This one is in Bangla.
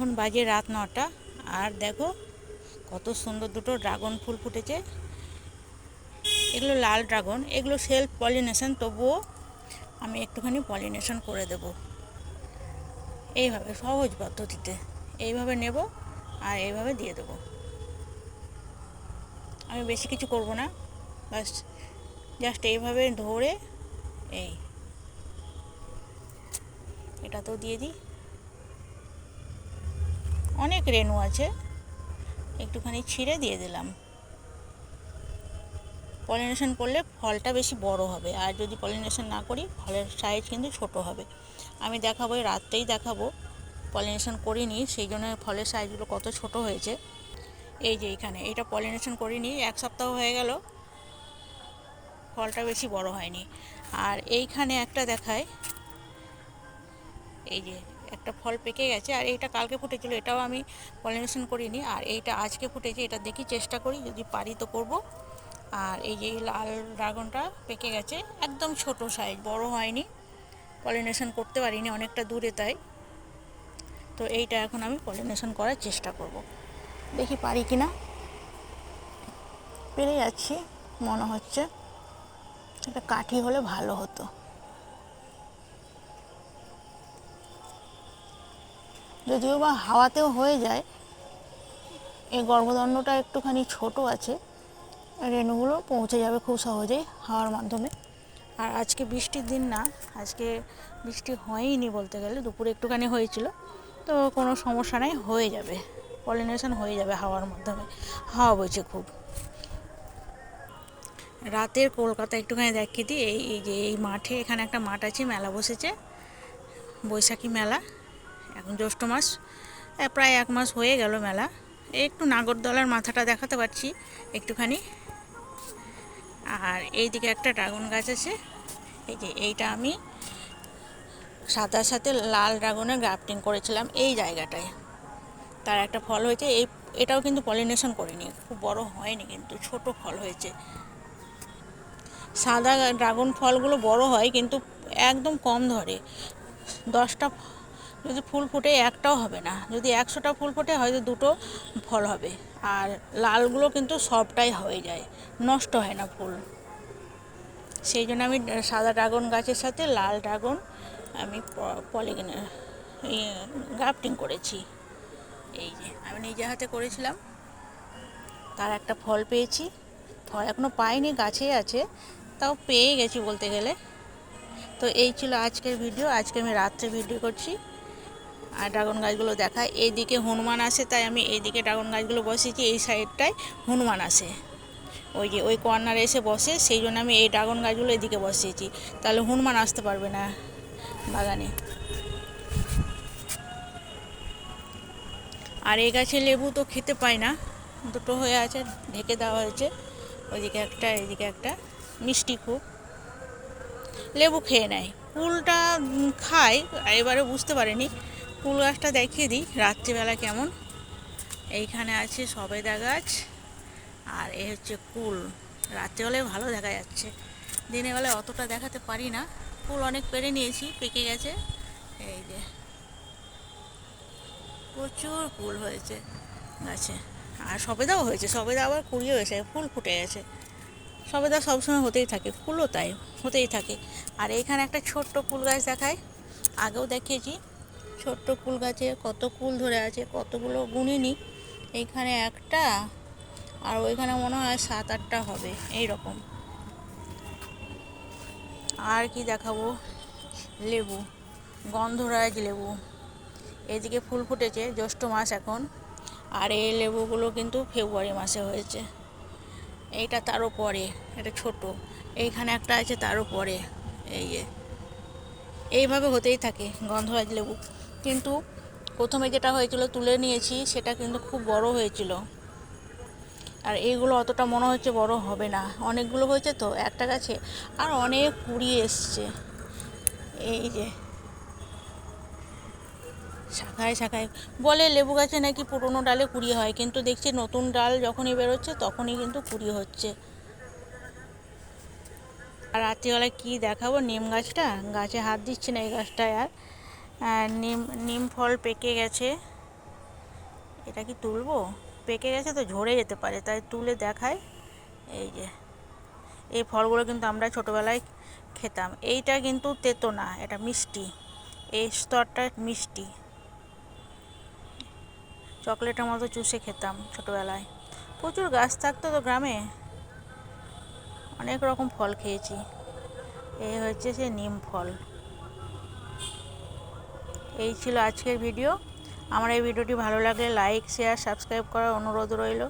এখন বাজে রাত নটা, আর দেখো কত সুন্দর দুটো ড্রাগন ফুল ফুটেছে। এগুলো লাল ড্রাগন, এগুলো সেলফ পলিনেশন তবুও আমি একটুখানি পলিনেশন করে দেব। এইভাবে, সহজ পদ্ধতিতে। এইভাবে নেব আর এইভাবে দিয়ে দেবো। আমি বেশি কিছু করব না, বাস জাস্ট এইভাবে ধরে এই। এটাতেও দিয়ে দিই। অনেক রেণু আছে। একটুখানি ছিঁড়ে দিয়ে দিলাম। পলিনেশন করলে ফলটা বেশি বড় হবে। আর যদি পলিনেশন না করি, ফলের সাইজ কিন্তু ছোট হবে। আমি দেখাবো রাত্রেই দেখাবো। পলিনেশন করিনি, সেই জন্য ফলের সাইজগুলো কত ছোট হয়েছে। এই যে এখানে, এটা পলিনেশন করিনি, এক সপ্তাহ হয়ে গেল। ফলটা বেশি বড় হয়নি। আর এইখানে একটা দেখায়। এই যে একটা ফল পেকে গেছে আর এইটা কালকে ফুটেছিল, এটাও আমি পলিনেশন করিনি। আর এইটা আজকে ফুটেছে, এটা দেখি চেষ্টা করি, যদি পারি তো করব। আর এই যে লাল ড্রাগনটা পেকে গেছে, একদম ছোট সাইজ বড় হয়নি। পলিনেশন করতে পারিনি, অনেকটা দূরে তাই। তো এইটা এখন আমি পলিনেশন করার চেষ্টা করব। দেখি পারি কি না পেরে যাচ্ছি, মনে হচ্ছে। একটা কাঠি হলে ভালো হতো। যদিও বা হাওয়াতেও হয়ে যায়, এই গর্ভদণ্ডটা একটুখানি ছোট আছে, রেণুগুলো পৌঁছে যাবে খুব সহজেই হাওয়ার মাধ্যমে। আর আজকে বৃষ্টির দিন না, আজকে বৃষ্টি হয়ইনি বলতে গেলে, দুপুরে একটুখানি হয়েছিল, তো কোনো সমস্যা নাই, হয়ে যাবে, পলিনেশন হয়ে যাবে হাওয়ার মাধ্যমে, হাওয়া বইছে খুব। রাতের কলকাতা একটুখানি দেখিয়ে দিই, এই যে এই মাঠে এখানে একটা মাঠ আছে, মেলা বসেছে, বৈশাখী মেলা। এখন জ্যৈষ্ঠ মাস প্রায় এক মাস হয়ে গেল মেলা। একটু নাগরদলার মাথাটা দেখাতে পারছি একটুখানি। আর এই দিকে একটা ড্রাগন গাছ আছে। এই যে এইটা আমি সাদার সাথে লাল ড্রাগনের গ্রাফটিং করেছিলাম এই জায়গাটায়। তার একটা ফল হয়েছে, এই এটাও কিন্তু পলিনেশন করিনি, খুব বড় হয়নি কিন্তু ছোট ফল হয়েছে। সাদা ড্রাগন ফলগুলো বড় হয় কিন্তু একদম কম ধরে। দশটা যদি ফুল ফুটে একটাও হবে না। যদি একশোটা ফুল ফোটে, হয়তো দুটো ফল হবে। আর লালগুলো কিন্তু সবটাই হয়ে যায়। নষ্ট হয় না ফুল। সেই জন্য আমি সাদা ড্রাগন গাছের সাথে লাল ড্রাগন আমি পলিগিনে গ্রাফটিং করেছি। এই যে, আমি নিজে হাতে করেছিলাম। তার একটা ফল পেয়েছি। ফল এখনও পাইনি গাছেই আছে। তাও পেয়ে গেছি বলতে গেলে। তো এই ছিল আজকের ভিডিও। আজকে আমি রাত্রে ভিডিও করছি। ড্রাগন গাছগুলো দেখায়। এইদিকে হনুমান আসে তাই আমি এইদিকে ড্রাগন গাছগুলো বসেছি, এই সাইডটায় হনুমান আসে ওই যে, ওই কর্নারে এসে বসে, সেই জন্য আমি এই ড্রাগন গাছগুলো এদিকে বসিয়েছি। তাহলে হনুমান আসতে পারবে না বাগানে। আর এই গাছে লেবু তো খেতে পায় না, দুটো হয়ে আছে, ঢেকে দেওয়া হয়েছে। ওইদিকে একটা এদিকে একটা, মিষ্টি খুব। লেবু খেয়ে নেয়। কুলটা খায়, এবারে বুঝতে পারেনি। কুল গাছটা দেখিয়ে দিই, রাত্রিবেলা কেমন। এইখানে আছে সবেদা গাছ আর এ হচ্ছে কুল। রাত্রিবেলায় ভালো দেখা যাচ্ছে। দিনের বেলায় অতটা দেখাতে পারি না। কুল অনেক পেরে নিয়েছি, পেকে গেছে। এই যে, প্রচুর ফুল হয়েছে গাছে। আর সবেদাও হয়েছে, সবেদা আবার কুড়িয়ে হয়েছে ফুল ফুটে গেছে। সবেদা সবসময় হতেই থাকে, ফুলও তাই, হতেই থাকে। আর এইখানে একটা ছোট্ট ফুল গাছ দেখায়, আগেও দেখিয়েছি। ছোট্ট ফুল গাছে কত ফুল ধরে আছে, কতগুলো গুনিনি এইখানে একটা, আর ওইখানে মনে হয় সাত আটটা হবে এই রকম আর কি দেখাবো? লেবু, গন্ধরাজ লেবু। এদিকে ফুল ফুটেছে, জ্যৈষ্ঠ মাস এখন। আর এই লেবুগুলো কিন্তু ফেব্রুয়ারি মাসে হয়েছে। এইটা তারও পরে, এটা ছোট। এইখানে একটা আছে তারও পরে, এই এইভাবে হতেই থাকে গন্ধরাজ লেবু। কিন্তু প্রথমে যেটা হয়েছিল, তুলে নিয়েছি, সেটা কিন্তু খুব বড় হয়েছিল। আর এইগুলো অতটা মনে হচ্ছে বড় হবে না। অনেকগুলো হয়েছে তো, একটা গাছে, আর অনেক কুড়ি এসছে। এই যে। শাখায় শাখায়। বলে লেবু গাছে নাকি পুরনো ডালে কুড়ি হয়, কিন্তু দেখছি নতুন ডাল যখনই বেরোচ্ছে, তখনই কিন্তু কুড়ি হচ্ছে। আর রাত্রিবেলায় কী দেখাবো? নিম গাছটা? গাছে হাত দিচ্ছি না এই গাছটায় আর। নিম নিম ফল পেকে গেছে। এটা কি তুলবো? পেকে গেছে তো ঝরে যেতে পারে, তাই তুলে দেখায় এই যে, এই ফলগুলো কিন্তু আমরা ছোটোবেলায় খেতাম। এইটা কিন্তু তেতো না, এটা মিষ্টি। এই স্তরটা মিষ্টি। চকলেটের মতো চুষে খেতাম ছোটোবেলায়। প্রচুর গাছ থাকতো তো গ্রামে। অনেক রকম ফল খেয়েছি। এই হচ্ছে সে নিম ফল। এই ছিল আজকের ভিডিও। আমার এই ভিডিওটি ভালো লাগলে লাইক শেয়ার সাবস্ক্রাইব করার অনুরোধ রইল।